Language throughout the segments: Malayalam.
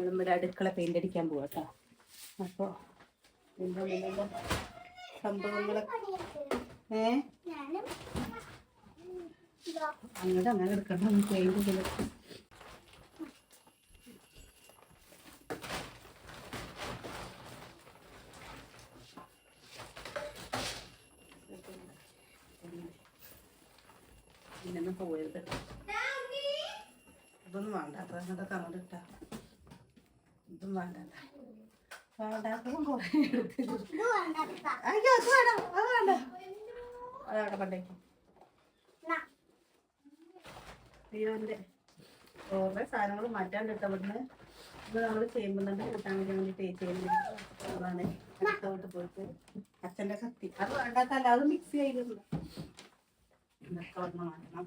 നമ്മുടെ അടുക്കള പെയിന്റ് അടിക്കാൻ പോവാ കേട്ടോ അപ്പോൾ എന്താ ഏ? അങ്ങനെ എടുക്കണം പോയത്? അതൊന്നും വേണ്ട അപ്പൊ അങ്ങോട്ടൊക്കെ അങ്ങോട്ട് ഇതും വേണ്ട വേണ്ടാത്തതും കുറേ എടുത്തില്ല അയ്യോ അത് വേണം അത് വേണ്ട. അതവിടെ പണ്ടേക്കും ഹീറോന്റെ ഓരോ സാധനങ്ങൾ മാറ്റാൻ കിട്ടും ഇവിടുന്ന് ഇത് നമ്മൾ ചെയ്യുമ്പോൾ കിട്ടാൻ വേണ്ടി വേണ്ടി അതാണ് അടുത്തോട്ട് പോയിട്ട് അച്ഛന്റെ കത്തി. അത് വേണ്ടാത്തല്ല അത് മിക്സ് ചെയ്തിരുന്നു ഇതൊക്കെ മാറ്റണം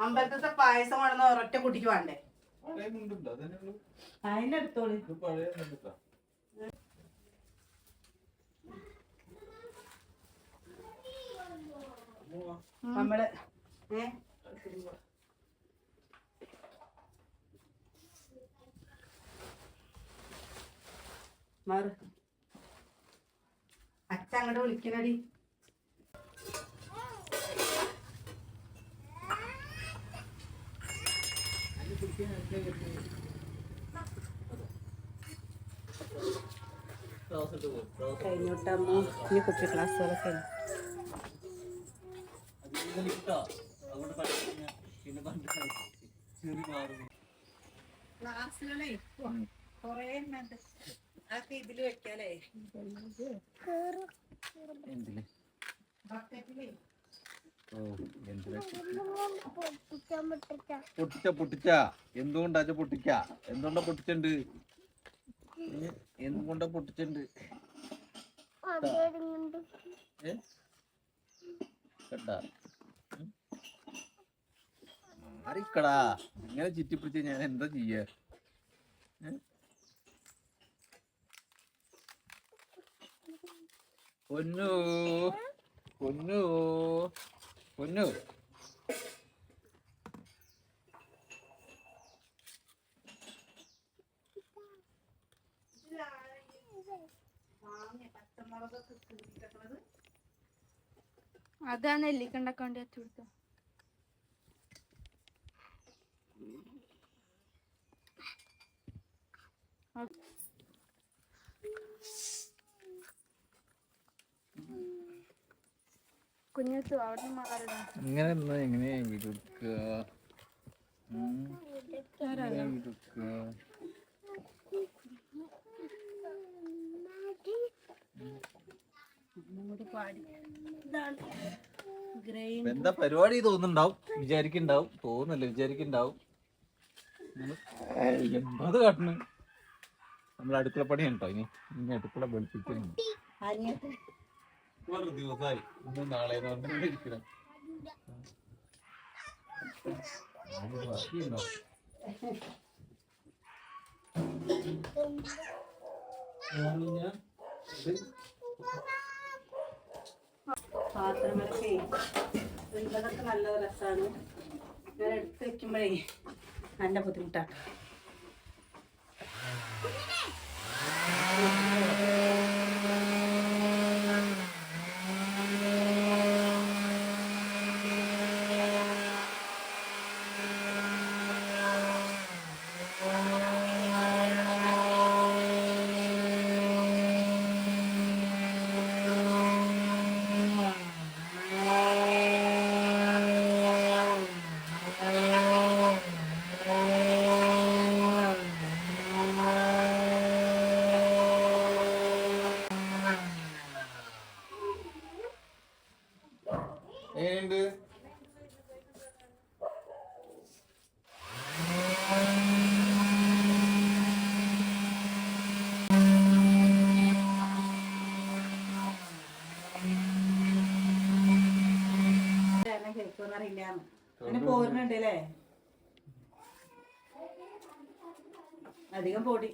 അമ്പലത്തെ പായസം വേണമെന്ന് ഒരൊറ്റ കുട്ടിക്ക് വേണ്ടേ? നമ്മൾ ഏ? മാറ്. അച്ഛ അങ്ങോട്ട് വിളിക്കണടി. കഴിഞ്ഞോട്ടമ്മോ? ഇനി കുട്ടി ക്ലാസ്സുകളൊക്കെ ക്ലാസ്സുകളെ കൊറേ അതൊക്കെ ഇതിൽ വെക്കാലേ. എന്തിൽ ബക്കറ്റിലേ. പൊട്ടിച്ച പൊട്ടിച്ച. എന്തുകൊണ്ടാ പൊട്ടിക്ക? എന്തുകൊണ്ടാ പൊട്ടിച്ചുണ്ട്? എന്തുകൊണ്ടാ പൊട്ടിച്ചുണ്ട്? മാറിക്കടാ. ഇങ്ങനെ ചുറ്റിപ്പിടിച്ച് ഞാൻ എന്താ ചെയ്യ? പൊന്നു. പൊന്നു. പൊന്നു. അതാണ് എല്ലിക്കണ്ടാക്കാണ്ട് കിട്ടിയിട്ടുള്ളത് അതാ നെല്ലിക്കണ്ടൊക്കെ വേണ്ടി വെച്ചു കൊടുത്ത കുഞ്ഞത്തു അവിടെ മാറിടാ ഇങ്ങനെ ഇരുന്നാ എങ്ങനെയാ വിടുക്കുക ഉം. എങ്ങനെയാ വിടുക്കുക ഒന്നുകൂടി പാടി ഇതാണ് എങ്ങനെ ഇപ്പൊ എന്താ പരിപാടി തോന്നുന്നുണ്ടാവും? വിചാരിക്കണ്ടാവും തോന്നുന്നല്ലേ വിചാരിക്കണ്ടാവും എൺപത് കാട്ടണ് നമ്മൾ അടുക്കള പണിയാണ് കേട്ടോ ഇനി. ഇനി അടുക്കള വെളുപ്പിക്കുന്നുണ്ട് ഒരു ദിവസമായി ഇന്ന് നാളെ ഇരിക്കണം. പാത്രങ്ങളൊക്കെ ഉള്ളതൊക്കെ നല്ല രസമാണ് ഞാൻ എടുത്ത് വെക്കുമ്പോഴേ നല്ല ബുദ്ധിമുട്ടാണ് പിന്നെ പോരുന്നുണ്ട് അല്ലേ അധികം പൊടി?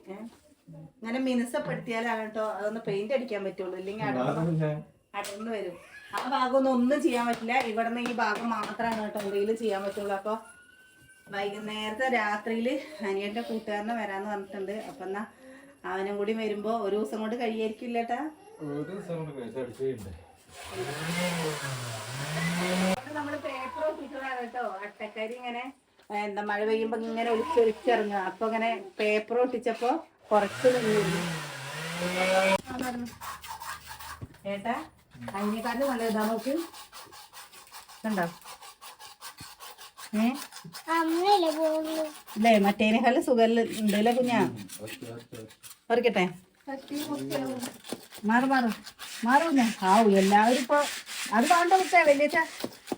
ഇങ്ങനെ മിനുസപ്പെടുത്തിയാലാണ് കേട്ടോ അതൊന്ന് പെയിന്റ് അടിക്കാൻ പറ്റുള്ളൂ. ഇല്ലെങ്കിൽ അടർന്ന് അടർന്ന് വരും. ആ ഭാഗമൊന്നും ഒന്നും ചെയ്യാൻ പറ്റില്ല. ഇവിടുന്ന് ഈ ഭാഗം മാത്രമാണ് കേട്ടോ എന്തെങ്കിലും ചെയ്യാൻ പറ്റുള്ളൂ. അപ്പൊ വൈകുന്നേരത്തെ രാത്രിയിൽ അനിയന്റെ കൂട്ടുകാരനെ വരാന്ന് പറഞ്ഞിട്ടുണ്ട്. അപ്പൊ എന്നാ അവനും കൂടി വരുമ്പോ ഒരു ദിവസം കൊണ്ട് കഴിയായിരിക്കില്ലേട്ടാ ഒരു ദിവസം കൊണ്ട് അടിച്ചിട്ടുണ്ട് നമ്മൾ പേപ്പർ ഒട്ടിച്ചതാണ് കേട്ടോ അട്ടക്കരി ഇങ്ങനെ എന്താ മഴ പെയ്യുമ്പോ ഇങ്ങനെ ഒലിച്ചൊലിച്ചിറങ്ങുക അപ്പൊ ഇങ്ങനെ പേപ്പർ ഒട്ടിച്ചപ്പോ കുറച്ച് നിന്നിരുന്നു. ഏട്ടാ അതിനേക്കാളും നല്ല ഇതാ നോക്ക്. കണ്ടോ? അല്ലേ മറ്റേനേക്കാളും സുഖം ഉണ്ടല്ലേ കുഞ്ഞാ? പറിക്കട്ടെ. മാറു മാറ്. മാറൂന്നെ ആവൂ എല്ലാവരും ഇപ്പൊ അത് വേണ്ട കുട്ടേ വലിയ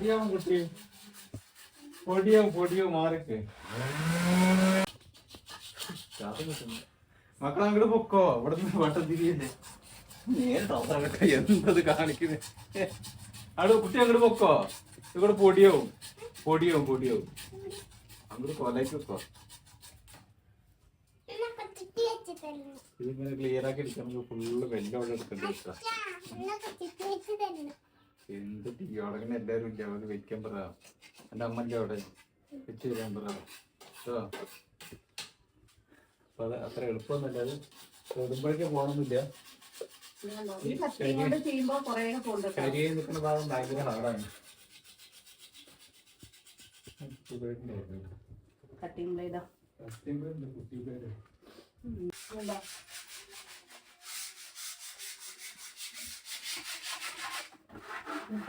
പൊടിയാവും കുട്ടി. പൊടിയാവും പൊടിയാവും മാറിക്ക്. മക്കളെ അങ്ങോട്ട് പൊക്കോ. ഇവിടെ നിന്ന് വട്ടം തിരിയല്ലേ എന്തത് കാണിക്കുന്നത് അവിടെ കുട്ടി അങ്ങോട്ട് പൊക്കോ. ഇവിടെ പൊടിയാവും. പൊടിയാവും പൊടിയാവും. അങ്ങോട്ട് കൊലയ്ക്ക് വെക്കോ ഇതിങ്ങനെ ക്ലിയർ ആക്കി എടുക്കാൻ ഫുള്ള് വെല്ലം അവിടെ എടുക്കേണ്ടി എന്ത് തീയോടങ്ങനെ എല്ലാവരും ഇല്ല അവർ വെക്കാൻ പറ. എന്റെ അമ്മല്ലേ അവിടെ? വെച്ച് തരാൻ പറ. കേട്ടോ അപ്പൊ അത് അത്ര എളുപ്പമൊന്നുമില്ല. അത് തൊടുമ്പോഴേക്ക് പോകണമെന്നില്ല കരിയെ നിൽക്കുന്ന ഭാഗം ഭയങ്കര ഹാർഡാണ് കട്ടിങ് ബ്ലേഡോ.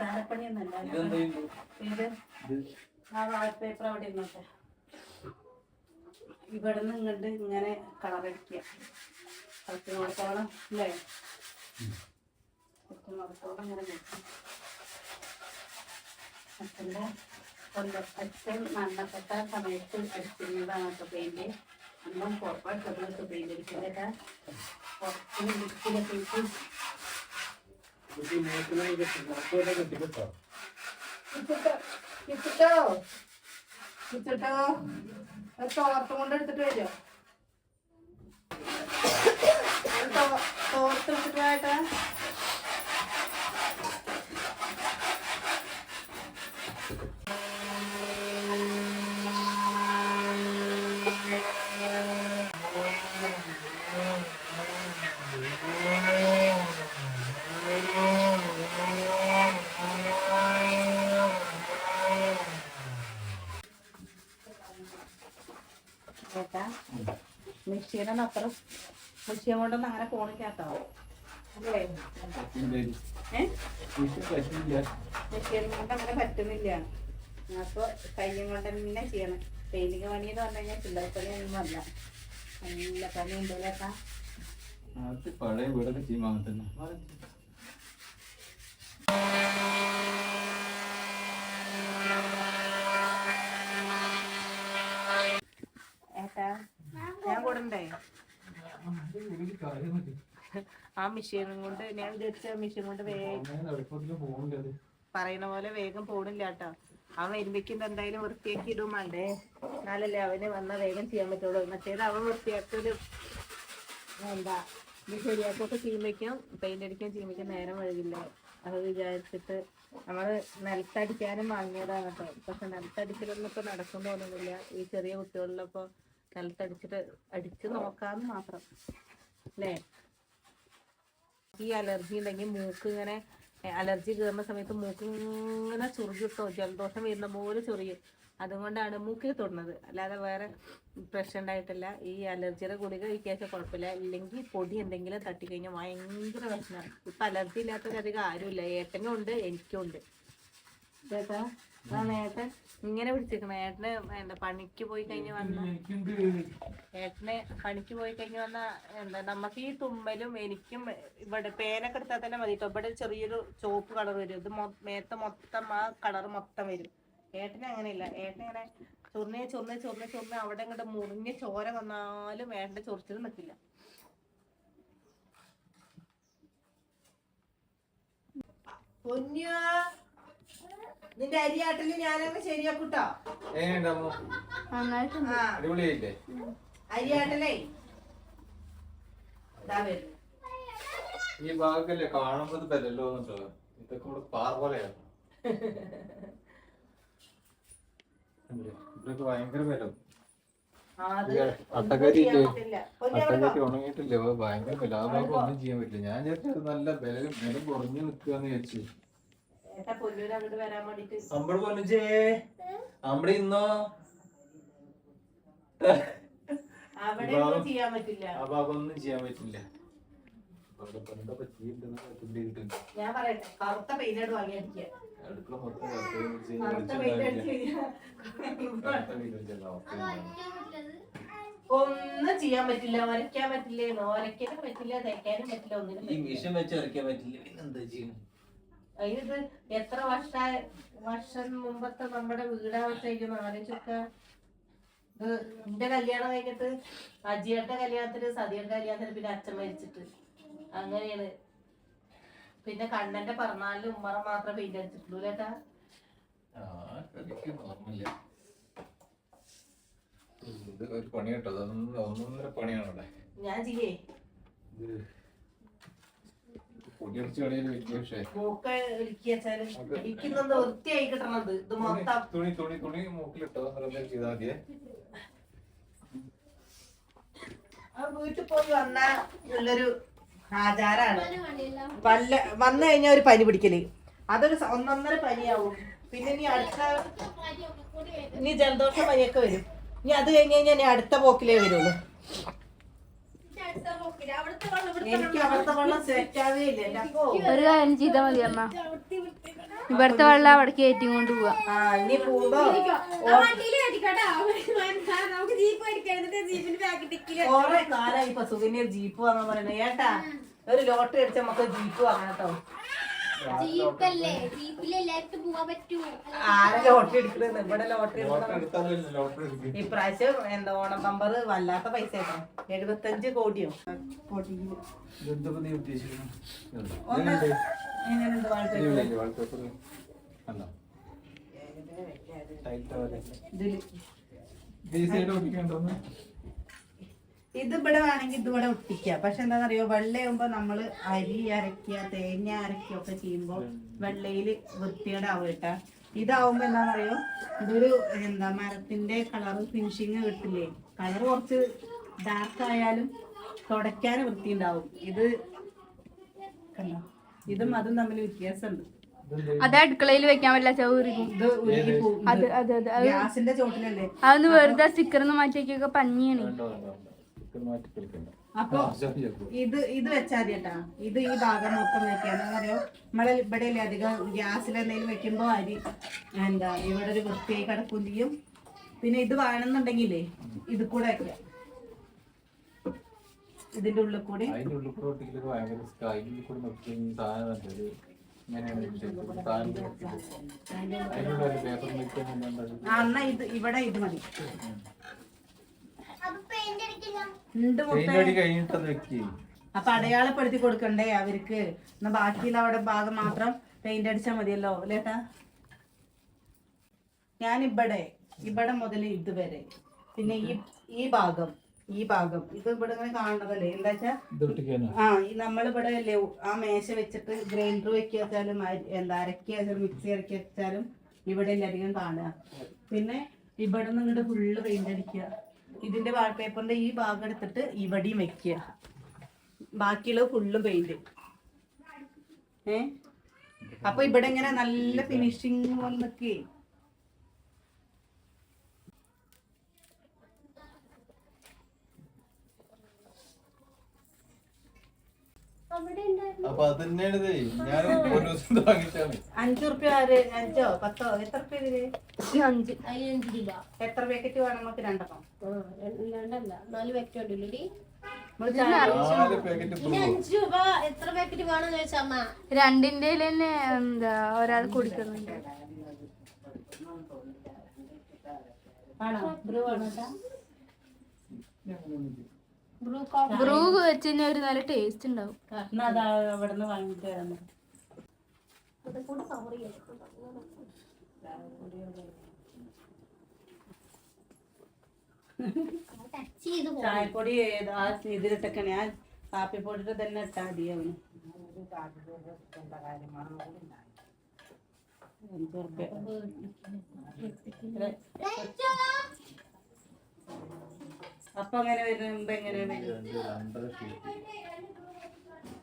തലപ്പണിയൊന്നല്ല ഇത്? ആ വാൾപേപ്പർ അവിടെ ഇരുന്നോട്ടെ. ഇവിടുന്ന് ഇങ്ങോട്ട് ഇങ്ങനെ കളറടിക്കുക കളത്തിനോടത്തോളം അല്ലേ കളത്തിനോടത്തോളം ഇങ്ങനെ നോക്കാം അച്ഛന്റെ മരണപ്പെട്ട സമയത്ത് അടിച്ചിരുന്നതാണ് കേട്ടോ പെയിന്റ് അന്നും പുറപ്പെടുത്തത് പെയിന്റ് അടിക്കുന്നേട്ടാ പുറത്തിന് ലിസ്റ്റിലൊക്കെ കിച്ചിട്ടോ ഒരു തോർത്ത് കൊണ്ട് എടുത്തിട്ട് വരുമോ തോർത്ത് എടുത്തിട്ട് പോയേട്ടാ ചേട്ടാ മെഷീനൊന്നും അത്ര മുഷ്യം കൊണ്ടൊന്നും അങ്ങനെ അല്ലേ? കൊണ്ട് അങ്ങനെ പറ്റുന്നില്ല. അപ്പൊ കയ്യും കൊണ്ട് തന്നെ ചെയ്യണം. പെയിന്റിങ് പണി എന്ന് പറഞ്ഞു കഴിഞ്ഞാൽ ചില്ലറ പണിയൊന്നും അല്ല. നല്ല പണി ഉണ്ടല്ലേ പഴയ വീടൊക്കെ ചെയ്യുമ്പോൾ തന്നെ ഏട്ടാ കൂടണ്ടേ ആ മെഷീനും കൊണ്ട് ഞാൻ വിചാരിച്ച മെഷീൻ കൊണ്ട് വേഗം പറയുന്ന പോലെ വേഗം പോണില്ല കേട്ടോ അവൻ വരുമ്പേക്കും എന്തായാലും വൃത്തിയാക്കി ഇടും വേണ്ടേ എന്നാലല്ലേ അവന് വന്നാൽ വേഗം ചെയ്യാൻ പറ്റുള്ളൂ. മറ്റേത് അവൻ വൃത്തിയാക്കലും എന്താ ഇത് ശരിയാക്കൊക്കെ ചെയ്യുമ്പോഴേക്കും പെയിന്റ് അടിക്കാൻ ചെയ്യുമ്പോഴേക്കും നേരം വഴുകില്ല അത് വിചാരിച്ചിട്ട് നമ്മൾ നിലത്തടിക്കാനും വാങ്ങിയതാണ് കേട്ടോ പക്ഷെ നിലത്തടിക്കലൊന്നും ഇപ്പൊ നടക്കും തോന്നുന്നില്ല ഈ ചെറിയ കുട്ടികളിലപ്പോ നിലത്തടിച്ചിട്ട് അടിച്ച് നോക്കാന്ന് മാത്രം. അല്ലേ ഈ അലർജി ഉണ്ടെങ്കിൽ മൂക്ക് ഇങ്ങനെ അലർജി കയറുന്ന സമയത്ത് മൂക്ക് ഇങ്ങനെ ചൊറിയും കേട്ടോ ജലദോഷം വരുന്ന പോലെ ചൊറിയും. അതുകൊണ്ടാണ് മൂക്കിൽ തൊടുന്നത്. അല്ലാതെ വേറെ പ്രശ്നം ഉണ്ടായിട്ടില്ല. ഈ അലർജിയുടെ ഗുളിക കഴിക്കാച്ച കുഴപ്പമില്ല. ഇല്ലെങ്കിൽ പൊടി എന്തെങ്കിലും തട്ടിക്കഴിഞ്ഞാൽ ഭയങ്കര പ്രശ്നമാണ് ഇപ്പം അലർജി ഇല്ലാത്തവരധികം ആരുമില്ല. ഏട്ടനും ഉണ്ട് എനിക്കും ഉണ്ട്. ചേട്ടാ? ഇങ്ങനെ പിടിച്ചിരിക്കണം ഏട്ടന് എന്താ പണിക്ക് പോയി കഴിഞ്ഞ് വന്ന ഏട്ടന് പണിക്ക് പോയി കഴിഞ്ഞ് വന്ന എന്താ നമുക്ക് ഈ തുമ്മലും എനിക്കും ഇവിടെ പേനൊക്കെ എടുത്താൽ തന്നെ മതി കേട്ടോ ഇവിടെ ചെറിയൊരു ചുവപ്പ് കളർ വരും. ഇത് മേത്ത മേത്ത് ആ കളർ മൊത്തം വരും. ഏട്ടന് അങ്ങനെയില്ല. ഏട്ടൻ ഇങ്ങനെ ചൊറിഞ്ഞ് ചൊറിഞ്ഞ് ചൊറിഞ്ഞ് ചൊറിഞ്ഞ് അവിടെ ഇങ്ങോട്ട് മുറിഞ്ഞ് ചോര വന്നാലും ഏട്ടന്റെ ചൊറിച്ചിൽ നിൽക്കില്ല. പൊന്നു നിന്റെ അരിയാട്ടൽ ഞാനങ്ങ് ശരിയാക്കൂട്ടോ. അടിപൊളിയായില്ലേ? അരിയാട്ടലേ. ഈ ഭാഗല്ലേ കാണുമ്പോ ഇതൊക്കെ ഇവിടെ പാറ പോലെയാണ്? ഇതൊക്കെ ഭയങ്കര ബലം. ആ, അത് അട്ടക്കരി ചെയ്യാൻ ഇല്ലേ? പറ്റില്ല. പൊന്നു അവിടെ അട്ടകറ്റി പോ. ഉണങ്ങിയിട്ടില്ലേ? അത് ഭയങ്കര ബലം. ആ ഭാഗം ഒന്നും ചെയ്യാൻ പറ്റില്ല. ഞാൻ ചേച്ചി അത് നല്ല ബലം ബലം കുറഞ്ഞു നിൽക്കാന്ന് വിചാരിച്ചു. പൊന്നിച്ചേ. അമ്പടി ഇന്നോ? ഒന്നും ചെയ്യാൻ പറ്റില്ല. ഞാൻ പറയട്ടെ കറുത്ത പെയിന്റ് വാങ്ങി അടിക്കുക അടുക്കള മൊത്തം ഒന്നും ചെയ്യാൻ പറ്റില്ല. വരയ്ക്കാൻ പറ്റില്ല വരയ്ക്കാനും പറ്റില്ല തയ്ക്കാനും പറ്റില്ല ഒന്നിനും ഈ. മിഷൻ വെച്ച് വരയ്ക്കാൻ പറ്റില്ല. പിന്നെ എന്താ ചെയ്യും ഇത് എത്ര വർഷ വർഷം മുമ്പത്തെ നമ്മുടെ വീടാവത്തേക്കും ആലോചിച്ചൊക്കെ. ഇത് എന്റെ കല്യാണം കഴിഞ്ഞിട്ട് അജിയുടെ കല്യാണത്തിന് സതിയുടെ കല്യാണത്തിന് പിന്നെ അച്ഛൻ മരിച്ചിട്ട്. അങ്ങനെയാണ്. പിന്നെ കണ്ണന്റെ പറഞ്ഞാലും ഉമ്മറ മാത്രം പെയിന്റ് അടിച്ചിട്ടുള്ളൂ ഇത് ഒരു പണി കേട്ടോ അതൊന്നും ഒന്നൊന്നര പണിയാണ് ഞാൻ ചെയ്യേ. ഇത് പൊടിയടിച്ച് കളിയിൽ വലിയ വിഷയം മൂക്ക ഇടുക്കി വെച്ചാലും ഇരിക്കുന്നത് വൃത്തിയായി കിട്ടണത്. ഇത് മൊത്തം തുണി തുണി തുണി മൂക്കിലിട്ടോ എന്തെങ്കിലും ചെയ്താൽ മതിയേ. ആ വീട്ടിൽ പോയി വന്ന നല്ലൊരു ആചാരാണ്. വല്ല വന്നു കഴിഞ്ഞാൽ ഒരു പനി പിടിക്കൽ. അതൊരു സ- ഒന്നൊന്നര പനിയാവും. പിന്നെ ഇനി അടുത്ത ഇനി ജലദോഷ പനിയൊക്കെ വരും. ഇനി അത് കഴിഞ്ഞ് കഴിഞ്ഞാൽ ഇനി അടുത്ത പോക്കിലേ വരുള്ളൂ. എനിക്ക് അവിടുത്തെ വെള്ളം ആവേ ഇല്ല. അപ്പോ ഒരു കാര്യം ചെയ്താൽ മതി അമ്മ. ഇവിടുത്തെ വെള്ളം അവിടെ കയറ്റി കൊണ്ട് പോവാ. ആ ഇനി പോകുമ്പോ കൊറേ കാലായി ഇപ്പൊ സുകന്യ ജീപ്പ് വാങ്ങാൻ പറയണേ ഏട്ടാ ഒരു ലോട്ടറി അടിച്ച നമുക്ക് ജീപ്പ് വാങ്ങണം കേട്ടോ. ജീപ്പല്ലേ? ജീപ്പിൽ എല്ലാവർക്കും പോവാൻ പറ്റൂ. ആരെ ലോട്ടറി എടുക്കണെന്ന് ഇവിടെ ലോട്ടറി ലോട്ടറി ലോട്ടറി എടുക്കും. ഇപ്രാവശ്യം എന്താ ഓണം നമ്പർ വല്ലാത്ത പൈസ കേട്ടോ എഴുപത്തഞ്ച് കോടിയോ? ഇതിൽ. ഇത് ഇവിടെ വേണമെങ്കിൽ ഇതിവിടെ ഇവിടെ ഒട്ടിക്കുക പക്ഷെ എന്താണെന്നറിയോ? വെള്ളയാകുമ്പോ നമ്മൾ അരി അരക്കുക തേങ്ങ അരക്കുക ഒക്കെ ചെയ്യുമ്പോ വെള്ളയിൽ വൃത്തികേടാവും കേട്ടാ. ഇതാവുമ്പോ എന്താണെന്നറിയോ? ഇതൊരു എന്താ മരത്തിന്റെ കളർ ഫിനിഷിങ് കിട്ടില്ലേ? കളർ കുറച്ച് ഡാർക്ക് ആയാലും തുടയ്ക്കാൻ വൃത്തി ഉണ്ടാവും ഇത് കണ്ടോ? ഇതും അതും തമ്മിൽ വ്യത്യാസമുണ്ട്. അത് അടുക്കളയിൽ വെക്കാൻ പറ്റില്ല ചൗരിക്കും ഇത് ഉരുകി പോകും. അത് അത് അത് അത് ഗ്യാസിന്റെ ചോട്ടിലല്ലേ അതൊന്ന് വെറുതെ സ്റ്റിക്കർന്ന് മാറ്റിയൊക്കെ പഞ്ഞിയാണ്. ഇത് അപ്പൊ ഇത് ഇത് വെച്ചാൽ കേട്ടാ. ഇത് ഈ ഭാഗം മൊത്തം വെക്കാന്ന് പറയോ നമ്മളെ ഇവിടെ അല്ലേ അധികം ഗ്യാസിൽ എന്തെങ്കിലും വെക്കുമ്പോ അരി എന്താ ഇവിടെ ഒരു വൃത്തിയായി കിടക്കുകയും ചെയ്യും. പിന്നെ ഇത് വേണമെന്നുണ്ടെങ്കിലേ ഇത് കൂടെ വെക്കാം ഇതിന്റെ ഉള്ളിൽ കൂടി. എന്നാ ഇത് ഇവിടെ ഇത് മതി അപ്പൊ പെയിന്റ് അടിക്കില്ല ഉണ്ട് മുട്ട പെയിന്റ് അടി കഴിഞ്ഞിട്ട് അത് വെക്ക് അപ്പൊ അടയാളപ്പെടുത്തി കൊടുക്കണ്ടേ അവർക്ക്. എന്നാ ബാക്കിയുള്ള അവിടെ ഭാഗം മാത്രം പെയിന്റ് അടിച്ചാൽ മതിയല്ലോ അല്ലേട്ടാ ഞാൻ ഇവിടെ ഇവിടെ മുതൽ ഇതുവരെ. പിന്നെ ഈ ഈ ഭാഗം ഈ ഭാഗം. ഇത് ഇവിടെ ഇങ്ങനെ കാണുന്നതല്ലേ? എന്താ വെച്ചാ ആ ഈ നമ്മളിവിടെ അല്ലേ ആ മേശ വെച്ചിട്ട് ഗ്രൈൻഡർ വെക്കുക വെച്ചാലും എന്താ അരക്കി വെച്ചാലും മിക്സി ഇറക്കി വെച്ചാലും ഇവിടെ അല്ലേ അധികം കാണുക. പിന്നെ ഇവിടെ നിന്ന് ഇങ്ങോട്ട് ഫുള്ള് പെയിന്റ് അടിക്കുക. ഇതിന്റെ വാൾപേപ്പറിന്റെ ഈ ഭാഗം എടുത്തിട്ട് ഇവിടെയും വെക്കുക. ബാക്കിയുള്ളത് ഫുള്ളും പെയിന്റ് ഏ? അപ്പൊ ഇവിടെ ഇങ്ങനെ നല്ല ഫിനിഷിങ് വന്നൊക്കെ നിൽക്കേ. അഞ്ചോ പത്തോ? എത്ര റുപ്യ ഇതിൽ? അഞ്ച് എത്ര പാക്കറ്റ് വേണം നമുക്ക്? രണ്ടെണ്ണം. രണ്ടല്ല. നാല് പാക്കറ്റ് ഉണ്ടല്ലോ രണ്ടിന്റെ തന്നെ എന്താ ഒരാൾ കുടിക്കുന്നുണ്ട്. ബ്രൂ വെച്ച് കഴിഞ്ഞാൽ ഒരു നല്ല ടേസ്റ്റ് ഉണ്ടാവും. വാങ്ങിട്ട് വരാം നമുക്ക്. അത് കൂടെ കവർ ചെയ്യാം ടച്ച് ചെയ്ത് പോകും ചായപ്പൊടി ആ ഇതിലിട്ടൊക്കെ ഞാൻ കാപ്പിപ്പൊടിയുടെ തന്നെ ഇട്ടാ മതിയാവും അവന്. അഞ്ച് റുപ്യ. അപ്പൊ അങ്ങനെ വരുമ്പ എങ്ങനെ രണ്ടര ഷീറ്റ്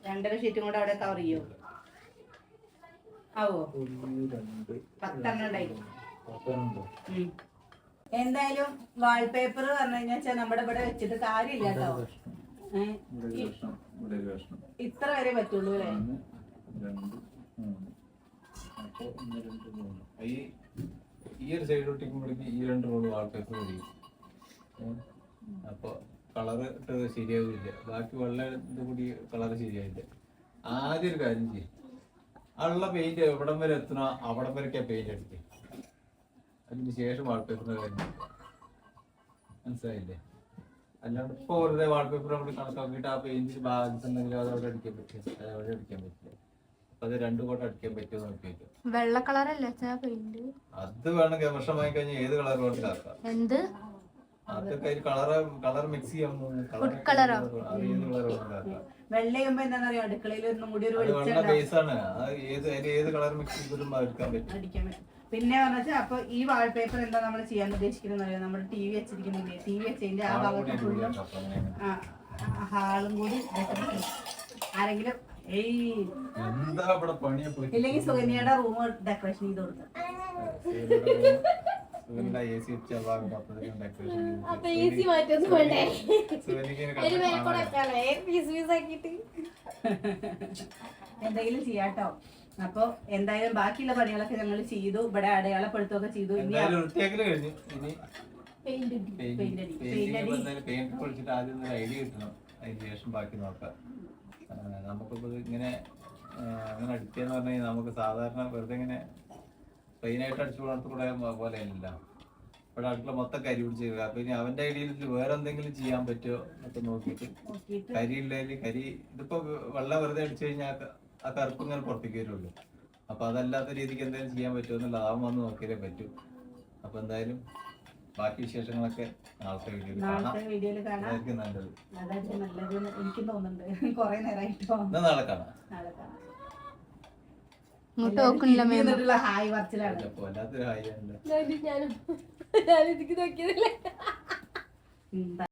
രണ്ടര ഷീറ്റും കൂടെ അവിടെ കവർ ചെയ്യോ? ആവോ? പത്തെണ്ണം ഉണ്ടായി. എന്തായാലും വാൾപേപ്പർ പറഞ്ഞു കഴിഞ്ഞാൽ നമ്മുടെ ഇവിടെ വെച്ചിട്ട് കാര്യമില്ല കേട്ടോ. ഇത്ര വരെ പറ്റുള്ളൂ അല്ലേ? ഈ ഒരു സൈഡ് ഒട്ടിക്കുമ്പോഴേക്ക് ഈ രണ്ട് റോൾ വാൾപേപ്പർ കഴിയും അപ്പോൾ കളറ് ഇട്ടത് ശരിയാവില്ല. ബാക്കി വെള്ള ഇത് കൂടി കളറ് ശരിയായില്ല ആദ്യം ഒരു കാര്യം ചെയ്യും. ഉള്ള പെയിന്റ് എവിടം വരെ എത്തണോ അവിടം വരെയൊക്കെ പെയിന്റ് അടിക്കും അതിന് ശേഷം വാൾപേപ്പർ. മനസ്സിലായില്ലേ? അല്ലാണ്ട് ഇപ്പൊ വെറുതെ വാൾപേപ്പർ നമ്മൾ കണക്കാക്കിയിട്ട് ആ പെയിന്റിന് ബാധിച്ചിട്ടുണ്ടെങ്കിൽ അത് അവിടെ അടിക്കാൻ പറ്റും അതവിടെ അവിടെ അടിക്കാൻ പറ്റില്ല. അപ്പൊ അത് രണ്ടു കോട്ട അടിക്കാൻ പറ്റുമോ നോക്കിയിട്ട്. വെള്ള കളറല്ലേ പെയിന്റ് അത് വേണമെങ്കിൽ വാങ്ങി വാങ്ങിക്കഴിഞ്ഞാൽ ഏത് കളർ വേണം ആക്കാം. എന്ത്? അതൊക്കെ കളർ കളർ മിക്സ് ചെയ്യാൻ വെള്ളയുമ്പോ എന്താണെന്നറിയോ അടുക്കളയിൽ ഒന്നും കൂടി ഒരു വെളിച്ചം വെള്ള ഉണ്ടാവും. ബേസ് ആണ്. അത് ഏത് ഏത് കളർ മിക്സ് ചെയ്തിട്ടും എടുക്കാൻ പറ്റും. അടിക്കാൻ പറ്റും. പിന്നെ പറഞ്ഞാൽ അപ്പൊ ഈ വാൾപേപ്പർ എന്താ നമ്മൾ ചെയ്യാൻ ഉദ്ദേശിക്കുന്നത് അറിയാം? നമ്മുടെ ടി വി വെച്ചിരിക്കുന്നില്ലേ? ടി വി വെച്ചതിന്റെ ആ ഭാഗത്ത് ഫുള്ളും ഹാളും കൂടി ആരെങ്കിലും ഏയ്. ഇല്ലെങ്കിൽ സുകന്യയുടെ റൂം ഡെക്കറേഷൻ ചെയ്ത് കൊടുക്കാം. എ സി മാറ്റൊന്നും വേണ്ടേ ഒരു കൂടെ എന്തെങ്കിലും ചെയ്യാട്ടോ. അപ്പൊ എന്തായാലും ബാക്കിയുള്ള പണികളൊക്കെ ഞങ്ങൾ ചെയ്തു. ഇവിടെ അടയാളപ്പെടുത്തുകയൊക്കെ ചെയ്തു. ഇനി പെയിന്റ് ആദ്യം ഐഡിയ കിട്ടണം. അതിന് ശേഷം ബാക്കി നോക്കാം. ആ, നമുക്കിപ്പോ ഇങ്ങനെ അങ്ങനെ അടിക്കുകയെന്ന് പറഞ്ഞു കഴിഞ്ഞാൽ നമുക്ക് സാധാരണ വെറുതെ ഇങ്ങനെ പ്ലെയിനായിട്ട് അടിച്ചു കൊടുത്ത കൂടെ പോലെ അല്ല ഇവിടെ അടുക്കള മൊത്തം കരി പിടിച്ച് അപ്പൊ ഇനി അവന്റെ ഐഡിയയിൽ വേറെ എന്തെങ്കിലും ചെയ്യാൻ പറ്റുമോ എന്നൊക്കെ നോക്കിയിട്ട്. നോക്കിയിട്ട്. കരി ഇല്ലെങ്കിൽ കരി ഇതിപ്പോ വെള്ളം വെറുതെ അടിച്ചു കഴിഞ്ഞാൽ ആ കറുപ്പ് ഇങ്ങനെ പുറത്തേക്ക് വരുള്ളൂ അപ്പൊ അതല്ലാത്ത രീതിക്ക് എന്തെങ്കിലും ചെയ്യാൻ പറ്റുമോ എന്നുള്ള ലാഭം വന്ന് നോക്കിയാലേ പറ്റൂ. അപ്പൊ എന്തായാലും ബാക്കി വിശേഷങ്ങളൊക്കെ നാളത്തെ വീഡിയോയിൽ കാണാം. അതായിരിക്കും നല്ലത്. എനിക്കും തോന്നുന്നുണ്ട്. കൊറേ നേരമായിട്ടോ നാളെ കാണാം. ഹായ് പറച്ചിലാണ്. വല്ലാത്തൊരു ഹായ് ആണല്ലോ. ഞാനും ഞാനിതിക്ക് ഇതിക്ക് നോക്കിയതല്ലേ.